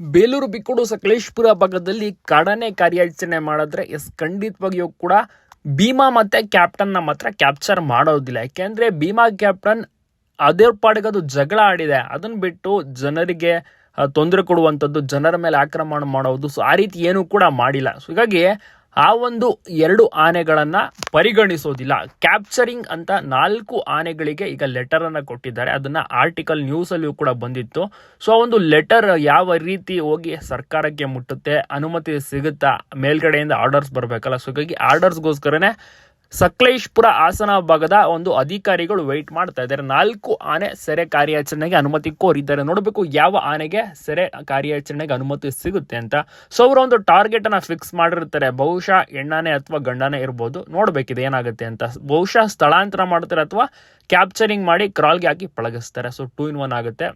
ಬೇಲೂರು ಬಿಕ್ಕೋಡು ಸಕಲೇಶ್ಪುರ ಭಾಗದಲ್ಲಿ ಕಾಡನೆ ಕಾರ್ಯಾಚರಣೆ ಮಾಡಿದ್ರೆ ಎಸ್ ಖಂಡಿತವಾಗಿಯೂ ಕೂಡ ಭೀಮಾ ಮತ್ತೆ ಕ್ಯಾಪ್ಟನ್ ನಮ್ಮ ಹತ್ರ ಕ್ಯಾಪ್ಚರ್ ಮಾಡೋದಿಲ್ಲ. ಯಾಕೆಂದ್ರೆ ಭೀಮಾ ಕ್ಯಾಪ್ಟನ್ ಅದೇ ಪಾಡಿಗೆ ಅದು ಜಗಳ ಆಡಿದೆ. ಅದನ್ನ ಬಿಟ್ಟು ಜನರಿಗೆ ತೊಂದರೆ ಕೊಡುವಂಥದ್ದು ಜನರ ಮೇಲೆ ಆಕ್ರಮಣ ಮಾಡೋದು. ಸೊ ಆ ರೀತಿ ಏನೂ ಕೂಡ ಮಾಡಿಲ್ಲ. ಸೊ ಹೀಗಾಗಿ ಆ ಒಂದು ಎರಡು ಆನೆಗಳನ್ನು ಪರಿಗಣಿಸೋದಿಲ್ಲ. ಕ್ಯಾಪ್ಚರಿಂಗ್ ಅಂತ ನಾಲ್ಕು ಆನೆಗಳಿಗೆ ಈಗ ಲೆಟರ್ ಅನ್ನ ಕೊಟ್ಟಿದ್ದಾರೆ. ಅದನ್ನ ಆರ್ಟಿಕಲ್ ನ್ಯೂಸ್ ಅಲ್ಲಿಯೂ ಕೂಡ ಬಂದಿತ್ತು. ಸೊ ಆ ಒಂದು ಲೆಟರ್ ಯಾವ ರೀತಿ ಹೋಗಿ ಸರ್ಕಾರಕ್ಕೆ ಮುಟ್ಟುತ್ತೆ, ಅನುಮತಿ ಸಿಗುತ್ತಾ ಮೇಲ್ಗಡೆಯಿಂದ ಆರ್ಡರ್ಸ್ ಬರಬೇಕಲ್ಲ. ಸೊ ಹೀಗಾಗಿ ಆರ್ಡರ್ಸ್ಗೋಸ್ಕರನೇ ಸಕಲೇಶ್ಪುರ ಹಾಸನ ಭಾಗದ ಒಂದು ಅಧಿಕಾರಿಗಳು ವೆಯ್ಟ್ ಮಾಡ್ತಾ ಇದ್ದಾರೆ. ನಾಲ್ಕು ಆನೆ ಸೆರೆ ಕಾರ್ಯಾಚರಣೆಗೆ ಅನುಮತಿ ಕೋರಿದ್ದಾರೆ. ನೋಡಬೇಕು ಯಾವ ಆನೆಗೆ ಸೆರೆ ಕಾರ್ಯಾಚರಣೆಗೆ ಅನುಮತಿ ಸಿಗುತ್ತೆ ಅಂತ. ಸೊ ಅವರು ಒಂದು ಟಾರ್ಗೆಟ್ ಅನ್ನ ಫಿಕ್ಸ್ ಮಾಡಿರ್ತಾರೆ. ಬಹುಶಃ ಹೆಣ್ಣಾನೆ ಅಥವಾ ಗಂಡಾನೆ ಇರ್ಬೋದು. ನೋಡ್ಬೇಕಿದೆ ಏನಾಗುತ್ತೆ ಅಂತ. ಬಹುಶಃ ಸ್ಥಳಾಂತರ ಮಾಡ್ತಾರೆ ಅಥವಾ ಕ್ಯಾಪ್ಚರಿಂಗ್ ಮಾಡಿ ಕ್ರಾಲ್ಗೆ ಹಾಕಿ ಪಳಗಿಸ್ತಾರೆ. ಸೊ ಟೂ ಇನ್ ಒನ್ ಆಗುತ್ತೆ.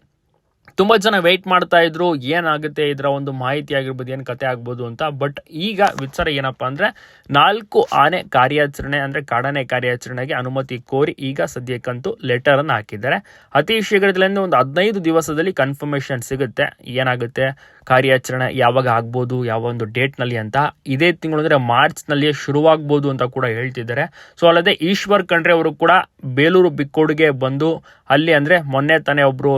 ತುಂಬ ಜನ ವೆಯ್ಟ್ ಮಾಡ್ತಾ ಇದ್ರು, ಏನಾಗುತ್ತೆ ಇದರ ಒಂದು ಮಾಹಿತಿ ಆಗಿರ್ಬೋದು, ಏನು ಕತೆ ಆಗ್ಬೋದು ಅಂತ. ಬಟ್ ಈಗ ವಿಚಾರ ಏನಪ್ಪ ಅಂದರೆ, ನಾಲ್ಕು ಆನೆ ಕಾರ್ಯಾಚರಣೆ ಅಂದರೆ ಕಾಡಾನೆ ಕಾರ್ಯಾಚರಣೆಗೆ ಅನುಮತಿ ಕೋರಿ ಈಗ ಸದ್ಯಕ್ಕಂತೂ ಲೆಟರನ್ನು ಹಾಕಿದ್ದಾರೆ. ಅತಿ ಶೀಘ್ರದಲ್ಲಿ ಒಂದು ಹದಿನೈದು ದಿವಸದಲ್ಲಿ ಕನ್ಫರ್ಮೇಷನ್ ಸಿಗುತ್ತೆ. ಏನಾಗುತ್ತೆ? ಕಾರ್ಯಾಚರಣೆ ಯಾವಾಗ ಆಗ್ಬೋದು, ಯಾವ ಒಂದು ಡೇಟ್ನಲ್ಲಿ ಅಂತ. ಇದೇ ತಿಂಗಳು ಅಂದರೆ ಮಾರ್ಚ್ನಲ್ಲಿಯೇ ಶುರುವಾಗ್ಬೋದು ಅಂತ ಕೂಡ ಹೇಳ್ತಿದ್ದಾರೆ. ಸೊ ಅಲ್ಲದೆ ಈಶ್ವರ್ ಖಂಡ್ರೆ ಅವರು ಕೂಡ ಬೇಲೂರು ಬಿಕ್ಕೋಡ್ಗೆ ಬಂದು, ಅಲ್ಲಿ ಅಂದರೆ ಮೊನ್ನೆ ತಾನೇ ಒಬ್ಬರು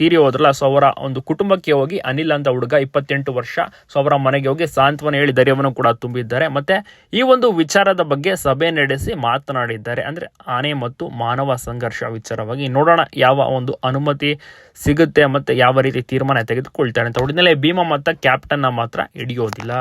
ತೀರಿ ಹೋದ್ರಲ್ಲ ಸೊ ಅವರ ಒಂದು ಕುಟುಂಬಕ್ಕೆ ಹೋಗಿ ಅನಿಲ್ ಅಂತ ಹುಡುಗ ಇಪ್ಪತ್ತೆಂಟು ವರ್ಷ ಸೊ ಅವರ ಮನೆಗೆ ಹೋಗಿ ಸಾಂತ್ವನ ಹೇಳಿ ಧೈರ್ಯವನ್ನು ಕೂಡ ತುಂಬಿದ್ದಾರೆ. ಮತ್ತೆ ಈ ಒಂದು ವಿಚಾರದ ಬಗ್ಗೆ ಸಭೆ ನಡೆಸಿ ಮಾತನಾಡಿದ್ದಾರೆ. ಅಂದ್ರೆ ಆನೆ ಮತ್ತು ಮಾನವ ಸಂಘರ್ಷ ವಿಚಾರವಾಗಿ ನೋಡೋಣ ಯಾವ ಒಂದು ಅನುಮತಿ ಸಿಗುತ್ತೆ ಮತ್ತೆ ಯಾವ ರೀತಿ ತೀರ್ಮಾನ ತೆಗೆದುಕೊಳ್ತಾರೆ ಅಂತ. ಒಟ್ಟಿನಲ್ಲಿ ಭೀಮಾ ಮತ್ತು ಕ್ಯಾಪ್ಟನ್ನ ಮಾತ್ರ ಹಿಡಿಯೋದಿಲ್ಲ.